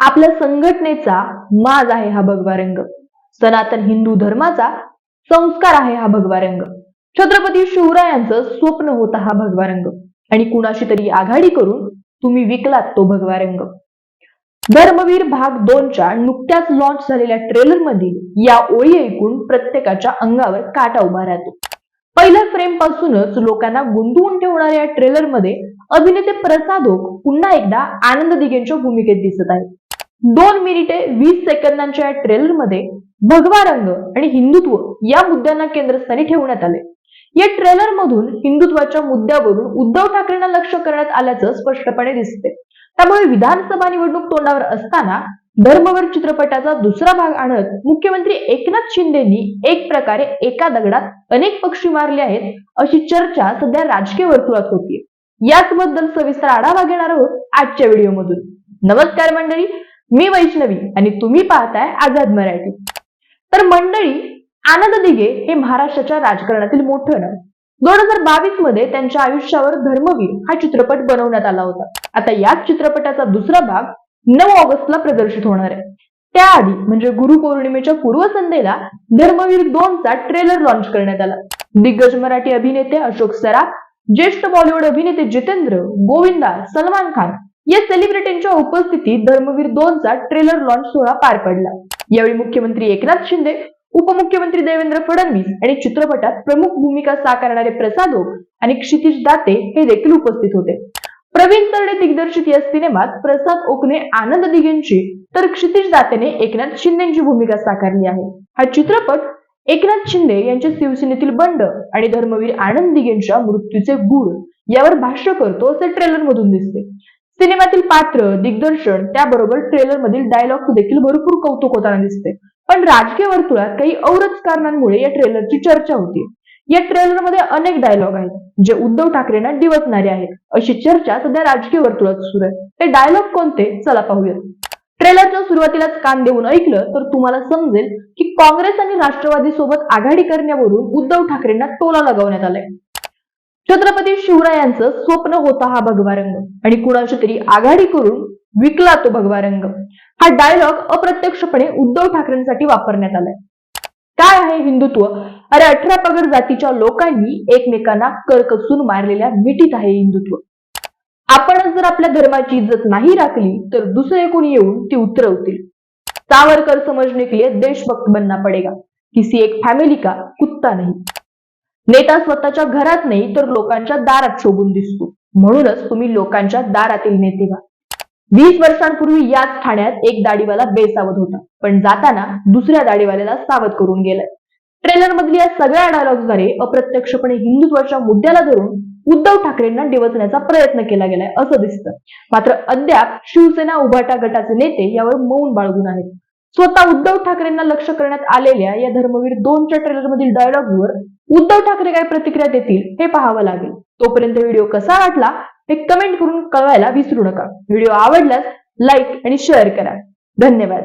आपल्या संघटनेचा माज आहे हा भगवा रंग. सनातन हिंदू धर्माचा संस्कार आहे हा भगवा रंग. छत्रपती शिवरायांचं स्वप्न होता हा भगवा रंग. आणि कुणाशी तरी आघाडी करून तुम्ही विकलात तो भगवा रंग. धर्मवीर भाग दोनच्या नुकत्याच लॉन्च झालेल्या ट्रेलर मधील या ओळी ऐकून प्रत्येकाच्या अंगावर काटा उभा राहतो. पहिल्या फ्रेम पासूनच लोकांना गुंतवून ठेवणाऱ्या या ट्रेलरमध्ये अभिनेते प्रसादोक पुन्हा एकदा आनंद दिघेंच्या भूमिकेत दिसत आहेत. दोन मिनिटे वीस सेकंदांच्या या ट्रेलरमध्ये भगवा रंग आणि हिंदुत्व या मुद्द्यांना केंद्रस्थानी ठेवण्यात आले. या ट्रेलर मधून हिंदुत्वाच्या मुद्द्यावरून उद्धव ठाकरेंना लक्ष करण्यात आल्याचं स्पष्टपणे दिसते. त्यामुळे विधानसभा निवडणूक तोंडावर असताना धर्मवर चित्रपटाचा दुसरा भाग आणत मुख्यमंत्री एकनाथ शिंदेनी एक प्रकारे एका दगडात अनेक पक्षी मारले आहेत अशी चर्चा सध्या राजकीय वर्तुळात होतीये. याच बद्दल सविस्तर आढावा घेणार आहोत आजच्या व्हिडिओमधून. नमस्कार मंडळी मी वैष्णवी आणि तुम्ही पाहताय आझाद मराठी. तर मंडळी आनंद दिघे हे महाराष्ट्राच्या राजकारणातील मोठं नाव दोन हजार बावीसमध्ये त्यांच्या आयुष्यावर धर्मवीर हा चित्रपट बनवण्यात आला होता. आता याच चित्रपटाचा दुसरा भाग नऊ ऑगस्टला प्रदर्शित होणार आहे. त्याआधी म्हणजे गुरु पौर्णिमेच्या पूर्वसंध्येला धर्मवीर दोनचा ट्रेलर लॉन्च करण्यात आला. दिग्गज मराठी अभिनेते अशोक सराफ ज्येष्ठ बॉलिवूड अभिनेते जितेंद्र गोविंदा सलमान खान या सेलिब्रिटींच्या उपस्थितीत धर्मवीर दोनचा ट्रेलर लॉन्च सोहळा पार पडला. यावेळी मुख्यमंत्री एकनाथ शिंदे उपमुख्यमंत्री देवेंद्र फडणवीस आणि चित्रपटात प्रमुख भूमिका साकारणारे प्रसादो आणि क्षितिज दाते हे देखील उपस्थित होते. प्रवीण तरडे दिग्दर्शित या सिनेमात प्रसाद ओकने आनंद दिघेंची तर क्षितिज दातेने एकनाथ शिंदेची भूमिका साकारली आहे. हा चित्रपट एकनाथ शिंदे यांच्या शिवसेनेतील बंड आणि धर्मवीर आनंद दिगेंच्या मृत्यूचे गुळ यावर भाष्य करतो असे ट्रेलर मधून दिसते. सिनेमातील पात्र दिग्दर्शन त्याबरोबर ट्रेलर मधील डायलॉग देखील भरपूर कौतुक होताना दिसते. पण राजकीय वर्तुळात काही औरच कारणांमुळे या ट्रेलरची चर्चा होती. या ट्रेलरमध्ये अनेक डायलॉग आहेत जे उद्धव ठाकरेंना डिवचणारे आहेत. अशी चर्चा सध्या राजकीय वर्तुळात सुरू आहे. ते डायलॉग कोणते? चला पाहूयात. ट्रेलरच्या सुरुवातीलाच कान देऊन ऐकलं तर तुम्हाला समजेल की काँग्रेस आणि राष्ट्रवादी सोबत आघाडी करण्यावरून उद्धव ठाकरेंना टोला लगावण्यात आलाय. छत्रपती शिवरायांचं स्वप्न होता हा भगवा रंग आणि कुणाची तरी आघाडी करून विकला तो भगवा रंग हा डायलॉग अप्रत्यक्षपणे उद्धव ठाकरेंसाठी वापरण्यात आलाय. काय आहे हिंदुत्व? अरे अठरा पगड जातीच्या लोकांनी एकमेकांना करकसून मारलेल्या मिठीत आहे हिंदुत्व. आपणच जर आपल्या धर्माची इज्जत नाही राखली तर दुसरे कोणी येऊन ती उतरवतील? सावरकर समजणे के लिए देशभक्त बनना पडेगा. किसी एक फॅमिली का कुत्ता नाही. नेता स्वतःच्या घरात नाही तर लोकांच्या दारात शोभून दिसतो. म्हणूनच तुम्ही लोकांच्या दारातील नेते व्हा. वीस वर्षांपूर्वी याच ठाण्यात एक दाढीवाला बेसावध होता पण जाताना दुसऱ्या दाढीवाल्याला सावध करून गेलाय. ट्रेलर मधल्या या सगळ्या डायलॉग्सद्वारे अप्रत्यक्षपणे हिंदुत्वाच्या मुद्द्याला धरून उद्धव ठाकरेंना डिवचण्याचा प्रयत्न केला गेलाय असं दिसतं. मात्र अद्याप शिवसेना उभाटा गटाचे नेते यावर मौन बाळगून आहेत. स्वतः उद्धव ठाकरेंना लक्ष करण्यात आलेल्या या धर्मवीर दोनच्या ट्रेलर मधील डायलॉगवर उद्धव ठाकरे काय प्रतिक्रिया देतील हे पाहावं लागेल. तोपर्यंत व्हिडिओ कसा वाटला हे कमेंट करून कळवायला विसरू नका. व्हिडिओ आवडल्यास लाईक आणि शेअर करा. धन्यवाद.